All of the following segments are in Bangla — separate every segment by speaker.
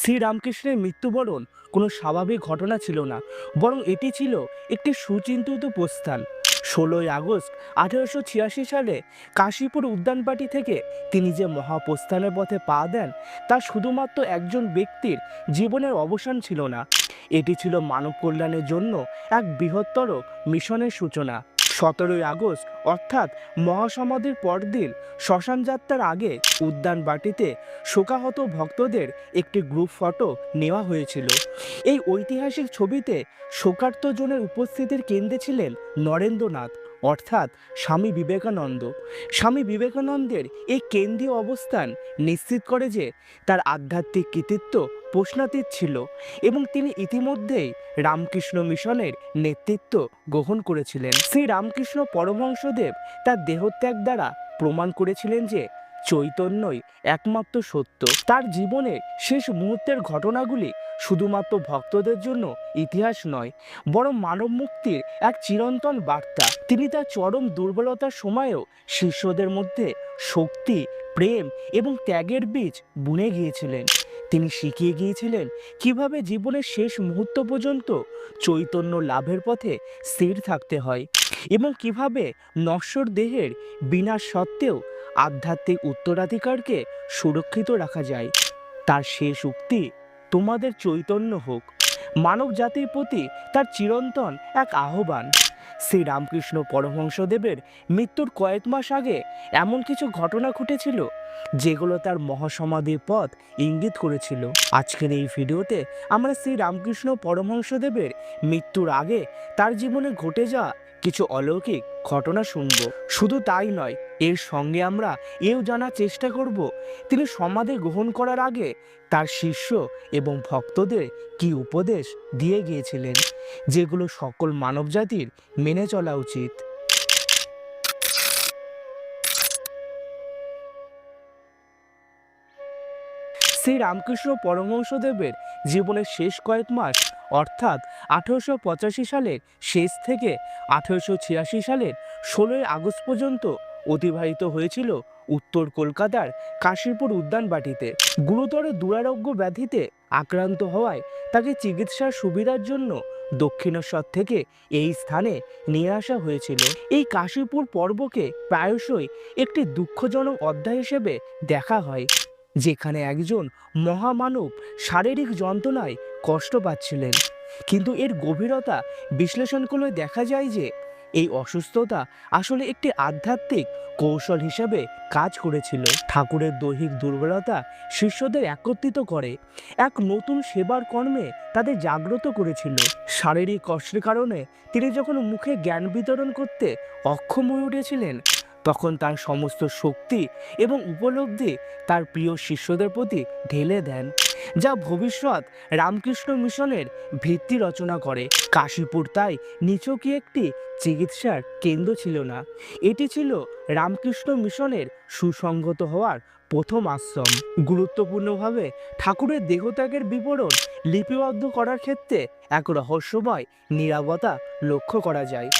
Speaker 1: শ্রীরামকৃষ্ণের মৃত্যুবরণ কোনো স্বাভাবিক ঘটনা ছিল না, বরং এটি ছিল একটি সুচিন্তিত প্রস্থান। ষোলোই আগস্ট আঠেরোশো ছিয়াশি সালে কাশীপুর উদ্যানপাটি থেকে তিনি যে মহাপ্রস্থানের পথে পা দেন, তা শুধুমাত্র একজন ব্যক্তির জীবনের অবসান ছিল না। এটি ছিল মানব কল্যাণের জন্য এক বৃহত্তর মিশনের সূচনা। সতেরোই আগস্ট, অর্থাৎ মহাসমাধির পরদিন শ্মশান যাত্রার আগে উদ্যানবাটিতে শোকাহত ভক্তদের একটি গ্রুপ ফটো নেওয়া হয়েছিল। এই ঐতিহাসিক ছবিতে শোকার্ত জনের উপস্থিতির কেন্দ্রে ছিলেন নরেন্দ্রনাথ, অর্থাৎ স্বামী বিবেকানন্দ। স্বামী বিবেকানন্দের এই কেন্দ্রীয় অবস্থান নিশ্চিত করে যে তার আধ্যাত্মিক কৃতিত্ব প্রশ্নাতীত ছিল এবং তিনি ইতিমধ্যেই রামকৃষ্ণ মিশনের নেতৃত্ব গ্রহণ করেছিলেন। শ্রী রামকৃষ্ণ পরমহংসদেব তার দেহত্যাগ দ্বারা প্রমাণ করেছিলেন যে চৈতন্যই একমাত্র সত্য। তার জীবনে শেষ মুহূর্তের ঘটনাগুলি শুধুমাত্র ভক্তদের জন্য ইতিহাস নয়, বরং মানব মুক্তির এক চিরন্তন বার্তা। তিনি তার চরম দুর্বলতার সময়েও শিষ্যদের মধ্যে শক্তি, প্রেম এবং ত্যাগের বীজ বুনে গিয়েছিলেন। তিনি শিখিয়ে গিয়েছিলেন কীভাবে জীবনের শেষ মুহূর্ত পর্যন্ত চৈতন্য লাভের পথে স্থির থাকতে হয় এবং কীভাবে নশ্বর দেহের বিনাশ সত্ত্বেও আধ্যাত্মিক উত্তরাধিকারকে সুরক্ষিত রাখা যায়। তার শেষ উক্তি, তোমাদের চৈতন্য হোক। মানব জাতির প্রতি তার চিরন্তন এক আহ্বান। শ্রী রামকৃষ্ণ পরমহংসদেবের মৃত্যুর কয়েক মাস আগে এমন কিছু ঘটনা ঘটেছিল যেগুলো তার মহাসমাধির পথ ইঙ্গিত করেছিল। আজকের এই ভিডিওতে আমরা শ্রীরামকৃষ্ণ পরমহংসদেবের মৃত্যুর আগে তার জীবনে ঘটে যাওয়া কিছু অলৌকিক ঘটনা শুনব। শুধু তাই নয়, এর সঙ্গে আমরা এও জানার চেষ্টা করব, তিনি সমাধি গ্রহণ করার আগে তার শিষ্য এবং ভক্তদের কি উপদেশ দিয়ে গিয়েছিলেন, যেগুলো সকল মানবজাতির মেনে চলা উচিত। শ্রী রামকৃষ্ণ পরমহংসদেবের জীবনের শেষ কয়েক মাস, অর্থাৎ আঠেরোশো পঁচাশি সালের শেষ থেকে আঠেরোশো ছিয়াশি সালের ষোলোই আগস্ট পর্যন্ত অতিবাহিত হয়েছিল উত্তর কলকাতার কাশীপুর উদ্যানবাটিতে। গুরুতর দুরারোগ্য ব্যাধিতে আক্রান্ত হওয়ায় তাকে চিকিৎসার সুবিধার জন্য দক্ষিণেশ্বর থেকে এই স্থানে নিয়ে আসা হয়েছিল। এই কাশীপুর পর্বকে প্রায়শই একটি দুঃখজনক অধ্যায় হিসেবে দেখা হয়। যেখানে একজন মহামানব শারীরিক যন্ত্রণায় কষ্ট পাচ্ছিলেন। কিন্তু এর গভীরতা বিশ্লেষণ করলে দেখা যায় যে এই অসুস্থতা আসলে একটি আধ্যাত্মিক কৌশল হিসেবে কাজ করেছিল। ঠাকুরের দৈহিক দুর্বলতা শিষ্যদের একত্রিত করে, এক নতুন সেবার কর্মে তাদের জাগ্রত করেছিল। শারীরিক কষ্টের কারণে তিনি যখন মুখে জ্ঞান বিতরণ করতে অক্ষম হয়ে উঠেছিলেন তখন তার সমস্ত শক্তি এবং উপলব্ধি তার প্রিয় শিষ্যদের প্রতি ঢেলে দেন, যা ভবিষ্যৎ রামকৃষ্ণ মিশনের ভিত্তি রচনা করে। কাশীপুর তাই নিছকই একটি চিকিৎসার কেন্দ্র ছিল না। এটি ছিল রামকৃষ্ণ মিশনের সুসংগত হওয়ার প্রথম আশ্রম। গুরুত্বপূর্ণভাবে ঠাকুরের দেহত্যাগের বিবরণ লিপিবদ্ধ করার ক্ষেত্রে এক রহস্যময় নিরাপত্তা লক্ষ্য করা যায়।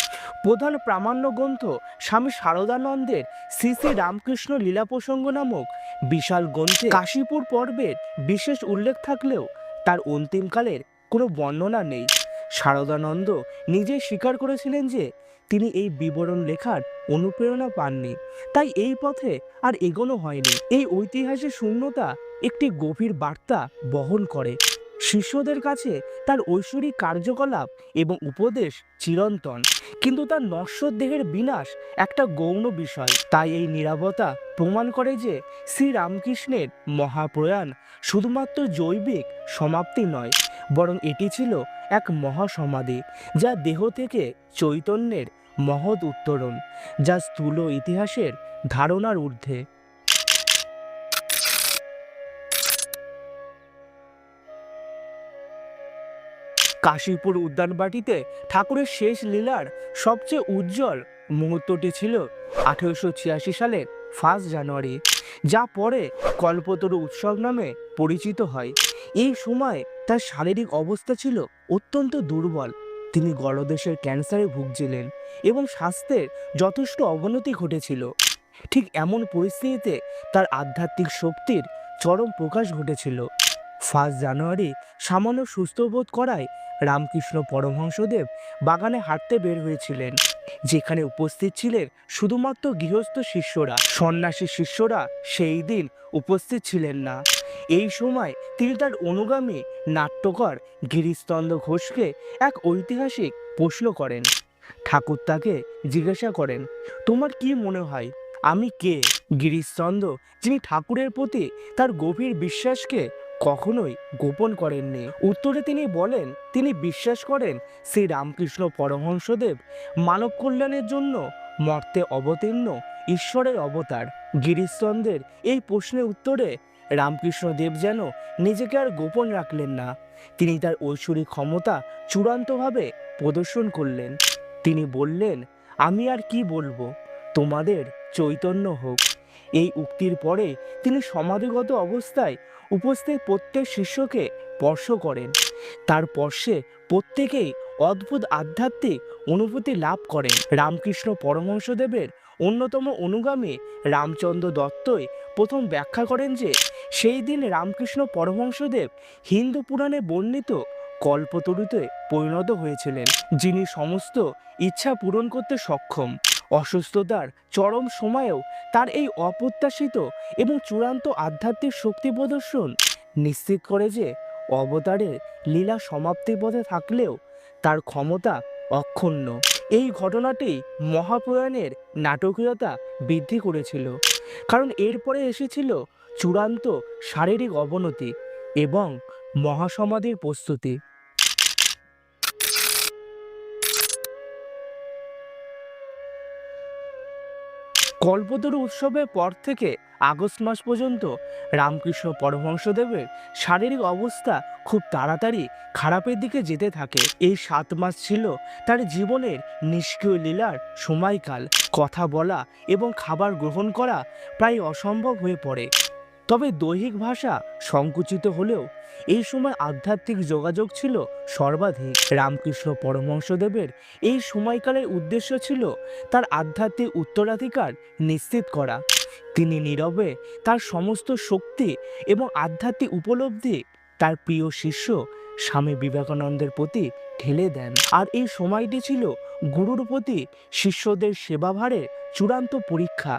Speaker 1: প্রধান প্রামাণ্য গ্রন্থ স্বামী শারদানন্দের শ্রী শ্রী রামকৃষ্ণ লীলা প্রসঙ্গ নামক বিশাল গ্রন্থে কাশীপুর পর্বের বিশেষ উল্লেখ থাকলেও তার অন্তিমকালের কোনো বর্ণনা নেই। শারদানন্দ নিজে স্বীকার করেছিলেন যে তিনি এই বিবরণ লেখার অনুপ্রেরণা পাননি। তাই এই পথে আর এগোনো হয়নি। এই ঐতিহাসিক শূন্যতা একটি গভীর বার্তা বহন করে। শিষ্যদের কাছে তার ঐশ্বরিক কার্যকলাপ এবং উপদেশ চিরন্তন। কিন্তু তার নশ্বর দেহের বিনাশ একটা গৌণ বিষয়। তাই এই নিরাপত্তা প্রমাণ করে যে শ্রীরামকৃষ্ণের মহাপ্রয়াণ শুধুমাত্র জৈবিক সমাপ্তি নয়, বরং এটি ছিল এক মহাসমাধি, যা দেহ থেকে চৈতন্যের মহৎ উত্তরণ, যা স্থূল ইতিহাসের ধারণার ঊর্ধ্বে। কাশীপুর উদ্যানবাটিতে ঠাকুরের শেষ লীলার সবচেয়ে উজ্জ্বল মুহূর্তটি ছিল আঠেরোশো ছিয়াশি সালের ফার্স্ট জানুয়ারি, যা পরে কল্পতরু উৎসব নামে পরিচিত হয়। এই সময় তার শারীরিক অবস্থা ছিল অত্যন্ত দুর্বল। তিনি গলদেশের ক্যান্সারে ভুগছিলেন এবং স্বাস্থ্যের যথেষ্ট অবনতি ঘটেছিল। ঠিক এমন পরিস্থিতিতে তার আধ্যাত্মিক শক্তির চরম প্রকাশ ঘটেছিল। ফার্স্ট জানুয়ারি সামান্য সুস্থ বোধ করায় রামকৃষ্ণ পরমহংসদেব বাগানে হাঁটতে বের হয়েছিলেন, যেখানে উপস্থিত ছিলেন শুধুমাত্র গৃহস্থ শিষ্যরা। সন্ন্যাসী শিষ্যরা সেই দিন উপস্থিত ছিলেন না। এই সময় তিনি তার অনুগামী নাট্যকর গিরিশচন্দ্র ঘোষকে এক ঐতিহাসিক প্রশ্ন করেন। ঠাকুর তাকে জিজ্ঞাসা করেন, তোমার কি মনে হয়, আমি কে? গিরিশচন্দ্র, যিনি ঠাকুরের প্রতি তার গভীর বিশ্বাসকে কখনোই গোপন করেননি। উত্তরে তিনি বলেন, তিনি বিশ্বাস করেন শ্রী রামকৃষ্ণ পরমহংসদেব মানব কল্যাণের জন্য মর্তে অবতীর্ণ, ঈশ্বরের অবতার। গিরিশচন্দ্রের এই প্রশ্নের উত্তরে রামকৃষ্ণদেব যেন নিজেকে আর গোপন রাখলেন না, তিনি তার ঐশ্বরিক ক্ষমতা চূড়ান্তভাবে প্রদর্শন করলেন। তিনি বললেন, আমি আর কি বলব? তোমাদের চৈতন্য হোক। এই উক্তির পরে তিনি সমাধিগত অবস্থায় উপস্থিত প্রত্যেক শিষ্যকে স্পর্শ করেন। তার স্পর্শে প্রত্যেকেই অদ্ভুত আধ্যাত্মিক অনুভূতি লাভ করেন। রামকৃষ্ণ পরমহংসদেবের অন্যতম অনুগামী রামচন্দ্র দত্তই প্রথম ব্যাখ্যা করেন যে, সেই দিন রামকৃষ্ণ পরমহংসদেব হিন্দু পুরাণে বর্ণিত কল্পতরুতে পরিণত হয়েছিলেন, যিনি সমস্ত ইচ্ছা পূরণ করতে সক্ষম। অসুস্থতার চরম সময়েও তার এই অপ্রত্যাশিত এবং চূড়ান্ত আধ্যাত্মিক শক্তি প্রদর্শন নিশ্চিত করে যে অবতারের লীলা সমাপ্তি পথে থাকলেও তার ক্ষমতা অক্ষুণ্ণ। এই ঘটনাটি মহাপ্রয়াণের নাটকীয়তা বৃদ্ধি করেছিল, কারণ এরপরে এসেছিল চূড়ান্ত শারীরিক অবনতি এবং মহাসমাধির প্রস্তুতি। কল্পতরু উৎসবের পর থেকে আগস্ট মাস পর্যন্ত রামকৃষ্ণ পরমহংসদেবের শারীরিক অবস্থা খুব তাড়াতাড়ি খারাপের দিকে যেতে থাকে। এই সাত মাস ছিল তার জীবনের নিষ্ক্রিয় লীলার সময়কাল। কথা বলা এবং খাবার গ্রহণ করা প্রায় অসম্ভব হয়ে পড়ে। তবে দৈহিক ভাষা সংকুচিত হলেও এই সময় আধ্যাত্মিক যোগাযোগ ছিল সর্বাধিক। রামকৃষ্ণ পরমহংসদেবের এই সময়কালের উদ্দেশ্য ছিল তার আধ্যাত্মিক উত্তরাধিকার নিশ্চিত করা। তিনি নীরবে তার সমস্ত শক্তি এবং আধ্যাত্মিক উপলব্ধি তার প্রিয় শিষ্য স্বামী বিবেকানন্দের প্রতি ঠেলে দেন। আর এই সময়টি ছিল গুরুর প্রতি শিষ্যদের সেবাভারের চূড়ান্ত পরীক্ষা।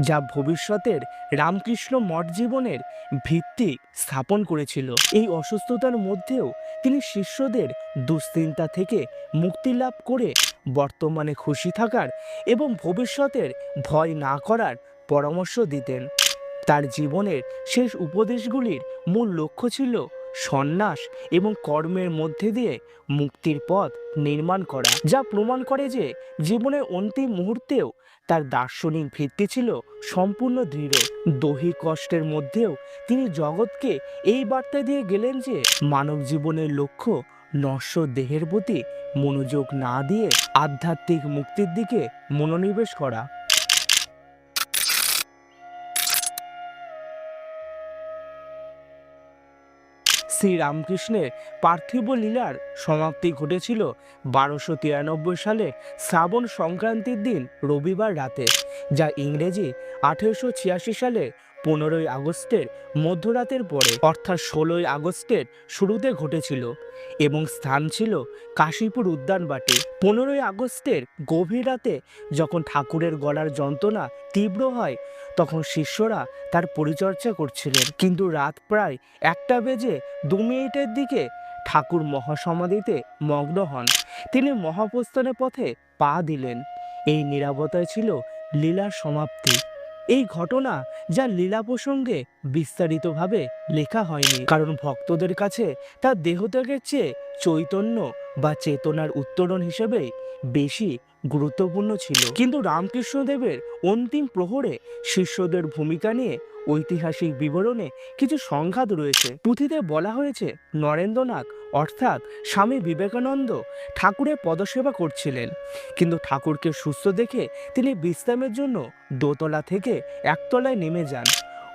Speaker 1: যা ভবিষ্যতের রামকৃষ্ণ মঠ জীবনের ভিত্তি স্থাপন করেছিল। এই অসুস্থতার মধ্যেও তিনি শিষ্যদের দুশ্চিন্তা থেকে মুক্তি লাভ করে বর্তমানে খুশি থাকার এবং ভবিষ্যতের ভয় না করার পরামর্শ দিতেন। তার জীবনের শেষ উপদেশগুলির মূল লক্ষ্য ছিল সন্ন্যাস এবং কর্মের মধ্যে দিয়ে মুক্তির পথ নির্মাণ করা, যা প্রমাণ করে যে জীবনের অন্তিম মুহূর্তেও তার দার্শনিক ভিত্তি ছিল সম্পূর্ণ দৃঢ়। দৈহিক কষ্টের মধ্যেও তিনি জগৎকে এই বার্তা দিয়ে গেলেন যে, মানব জীবনের লক্ষ্য নশ্বর দেহের প্রতি মনোযোগ না দিয়ে আধ্যাত্মিক মুক্তির দিকে মনোনিবেশ করা। শ্রী রামকৃষ্ণের পার্থিব লীলার সমাপ্তি ঘটেছিল বারোশো তিরানব্বই সালে শ্রাবণ সংক্রান্তির দিন রবিবার রাতে, যা ইংরেজি আঠেরোশো ছিয়াশি সালে পনেরোই আগস্টের মধ্যরাতের পরে, অর্থাৎ ষোলোই আগস্টের শুরুতে ঘটেছিল এবং স্থান ছিল কাশীপুর উদ্যানবাটি পনেরোই আগস্টের গভীর রাতে যখন ঠাকুরের গলার যন্ত্রণা তীব্র হয়, তখন শিষ্যরা তার পরিচর্যা করছিলেন। কিন্তু রাত প্রায় একটা বেজে দু মিনিটের দিকে ঠাকুর মহাসমাধিতে মগ্ন হন। তিনি মহাপ্রস্থানের পথে পা দিলেন। এই নিরাপত্তায় ছিল লীলার সমাপ্তি। এই ঘটনা যা লীলা প্রসঙ্গে বিস্তারিতভাবে লেখা হয়নি। কারণ ভক্তদের কাছে তার দেহত্যাগের চেয়ে চৈতন্য বা চেতনার উত্তরণ হিসেবে বেশি গুরুত্বপূর্ণ ছিল। কিন্তু রামকৃষ্ণদেবের অন্তিম প্রহরে শিষ্যদের ভূমিকা নিয়ে ঐতিহাসিক বিবরণে কিছু সংঘাত রয়েছে। পুঁথিতে বলা হয়েছে, নরেন্দ্রনাথ অর্থাৎ স্বামী বিবেকানন্দ ঠাকুরের পদসেবা করছিলেন। কিন্তু ঠাকুরকে সুস্থ দেখে তিনি বিশ্রামের জন্য দোতলা থেকে একতলায় নেমে যান।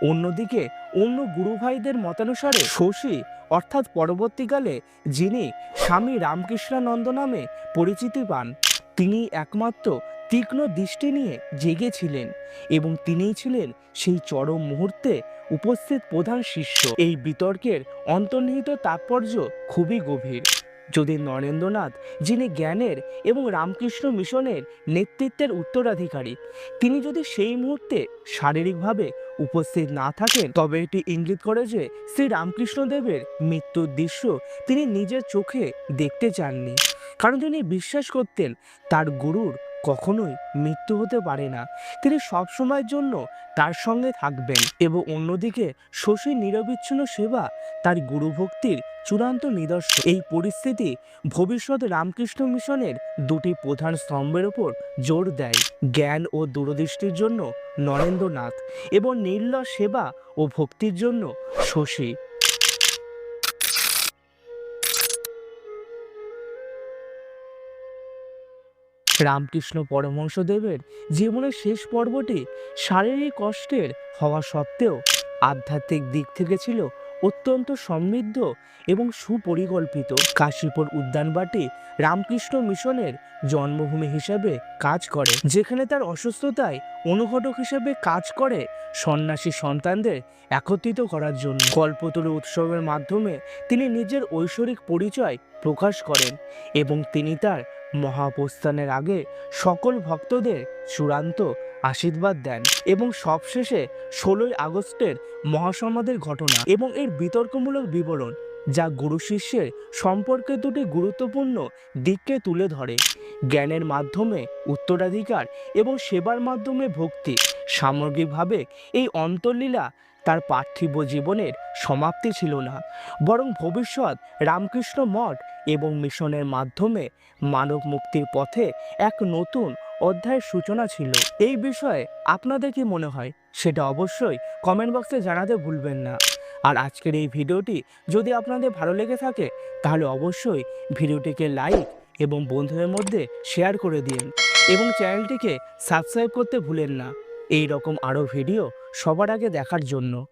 Speaker 1: অন্যদিকে, অন্য গুরুভাইদের মতানুসারে শশী, অর্থাৎ পরবর্তীকালে যিনি স্বামী রামকৃষ্ণানন্দ নামে পরিচিতি পান, তিনি একমাত্র তীক্ষ্ণ দৃষ্টি নিয়ে জেগেছিলেন এবং তিনিই ছিলেন সেই চরম মুহূর্তে উপস্থিত প্রধান শিষ্য। এই বিতর্কের অন্তর্নিহিত তাৎপর্য খুবই গভীর। যদি নরেন্দ্রনাথ, যিনি জ্ঞানের এবং রামকৃষ্ণ মিশনের নেতৃত্বের উত্তরাধিকারী, তিনি যদি সেই মুহূর্তে শারীরিকভাবে উপস্থিত না থাকেন, তবে এটি ইঙ্গিত করে যে শ্রী রামকৃষ্ণদেবের মৃত্যুর দৃশ্য তিনি নিজের চোখে দেখতে চাননি। কারণ তিনি বিশ্বাস করতেন তার গুরুর কখনোই মৃত্যু হতে পারে না। তিনি সবসময়ের জন্য তার সঙ্গে থাকবেন এবং অন্যদিকে শশীর নিরবিচ্ছিন্ন সেবা, তার গুরুভক্তির চূড়ান্ত নিদর্শন। এই পরিস্থিতি ভবিষ্যৎ রামকৃষ্ণ মিশনের দুটি প্রধান স্তম্ভের ওপর জোর দেয় জ্ঞান ও দূরদৃষ্টির জন্য নরেন্দ্রনাথ এবং নির্লস সেবা ও ভক্তির জন্য শশী। রামকৃষ্ণ পরমহংসদেবের জীবনের শেষ পর্বটি শারীরিক কষ্টের হওয়া সত্ত্বেও আধ্যাত্মিক দিক থেকে ছিল অত্যন্ত সমৃদ্ধ এবং সুপরিকল্পিত। কাশীপুর উদ্যানবাটি রামকৃষ্ণ মিশনের জন্মভূমি হিসাবে কাজ করে, যেখানে তার অসুস্থতায় অনুঘটক হিসেবে কাজ করে সন্ন্যাসী সন্তানদের একত্রিত করার জন্য। কল্পতরু উৎসবের মাধ্যমে তিনি নিজের ঐশ্বরিক পরিচয় প্রকাশ করেন এবং তিনি তার মহাপ্রস্থানের আগে সকল ভক্তদের চূড়ান্ত আশীর্বাদ দেন এবং সবশেষে ষোলোই আগস্টের মহাসমাধির ঘটনা এবং এর বিতর্কমূলক বিবরণ, যা গুরু শিষ্যের সম্পর্কে দুটি গুরুত্বপূর্ণ দিককে তুলে ধরে। জ্ঞানের মাধ্যমে উত্তরাধিকার এবং সেবার মাধ্যমে ভক্তি। সামগ্রিকভাবে এই অন্তর্লীলা তার পার্থিব জীবনের সমাপ্তি ছিল না, বরং ভবিষ্যৎ রামকৃষ্ণ মঠ এবং মিশনের মাধ্যমে মানব মুক্তির পথে এক নতুন অধ্যায়ের সূচনা ছিল। এই বিষয়ে আপনাদের কি মনে হয়? সেটা অবশ্যই কমেন্ট বক্সে জানাতে ভুলবেন না। আর আজকের এই ভিডিওটি যদি আপনাদের ভালো লেগে থাকে, তাহলে অবশ্যই ভিডিওটিকে লাইক এবং বন্ধুদের মধ্যে শেয়ার করে দিন। এবং চ্যানেলটিকে সাবস্ক্রাইব করতে ভুলেন না। এই রকম আরও ভিডিও সবার আগে দেখার জন্য।